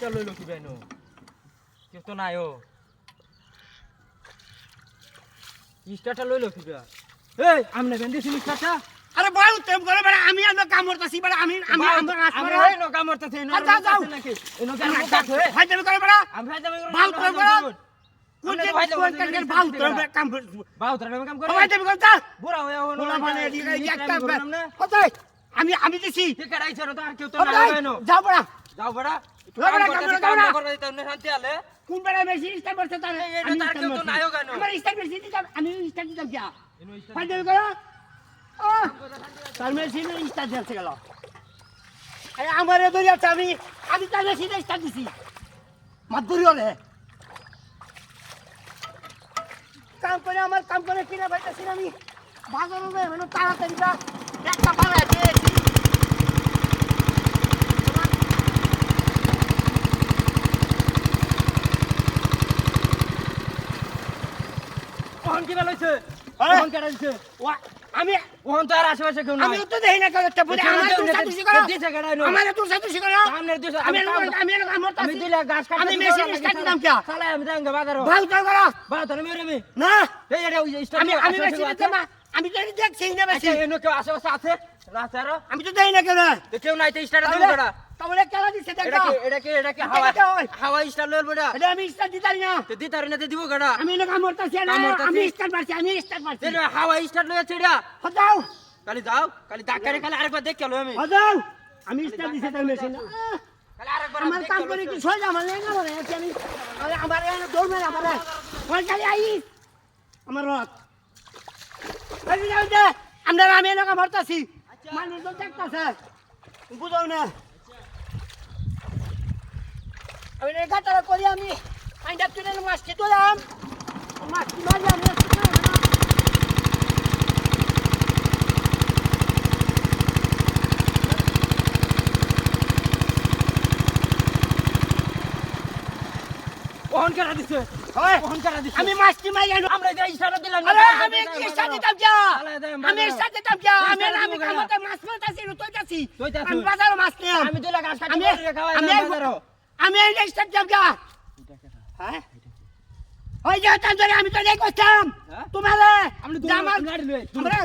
ইস্টা লইলো কি বেনো? কেউ তো নাই ও। ইস্টাটা লইলো কি এই আমনে বেন দিছি ইস্টাটা আরে ভাই তেম করে বেড়া আমি আনো কাম করতেছি বেড়া আমি আমি আমি করে ওই নো কামড়তাছে নো যাও, যাও। নাকি? এনো কাম করতাছে ভাই তুমি করে বেড়া। আমি ভাই যাবে বাউ করে বেড়া। কোন যে কোন কাজ করে ভাউ তোর কাম করে বাউ তোরা কাম করে ভাই তুমি করতা বুড়া। হয়ে হলো বলা মানে একটা না হতে আমি আমি দিছি। আছে আইছো তো আর কেউ তো বেনো। যাও বেড়া। যাও বড়া। কোন বেড়া বেশি তার? আমার স্টার বেশি দিতাম আমি দিতাম করো। তার মেশিন গেল। আমার আমি আমি তার মেশিনে দিছি। মাদুরি হলে কাম করে আমার কাম করে কিনা পাইতেছি আমি। বাজার হবে মানে তাড়াতাড়ি একটা বাড়ায় কোন কি বেলাইছে! কোন কেডা দিছে? আমি কোন তো আর আশেপাশে কেউ নাই। আমি তো দেখি না একটা বলে আমার নেই? সাথে করো দিছে কেডা এনো? আমার তুই সাথে করো সামনের দিছে আমি আমি আমি আমার আমি দিলে গাছ কাটতে আমি মেশিন স্টার্ট দিতাম কি? সালা আমি যাঙ্গা বাজারো। ভাই তো করো। বাউ তোরা মেরে মি না। এই এটা ওই আমি আমি মেশিন দিতাম না। আমি তো দেখছি না আচ্ছা এনো কেউ আশেপাশে আছে? রাস্তা আরও আমি তো দেখি না কেউ না। কেউ নাই তো স্টার দেবো তাহলে কেন দিছে দেখো? এটা কি এটা কি এটা হাওয়া কি হয়? হাওয়া স্টার লইল বড়া এটা আমি স্টার্ট দিতাম না। তো দিতার না দিব কেডা? আমি না কাম করতেছি না? আমি স্টার্ট মারছি আমি স্টার্ট মারছি। এটা হাওয়া স্টার লইছে এটা। হদাও কালি যাও কালি ধাক্কা রে কালি আরেকবার দেখ কেলো আমি। হদাও আমি স্টার্ট দিছি তার মেশিন কালি আমার কাম করে কি সই আমার লেঙ্গা বলে আমি আমার দৌড় মেরে আমার ওই আই। আমার রথ। আমি এলাকা ভরতাছি মানুষ তো দেখতাছে। বুঝাও না। আমি গাটারা করি আমি। আইনটা তুলে মাছটি তোলাম মাছটি দিছে? হয়, কোন কেডা দিছে? আমি মাছটি মারি আনো আমরা যে ইশারা দিলাম আরে আমি কি সাথে দিতাম যা? আমি সাথে যা? আমি আমি কামতে মাছ মারতাছি রুতইতাছি তুইতাছি। আমি বাজারে মাছ নিলাম। আমি দিলে গাছ আমি করে আমি এই নেক্সট যা হ্যাঁ ওই যে ধরে আমি তো দেখ করতাম হ্যাঁ? তোমারে জামাল আমরা-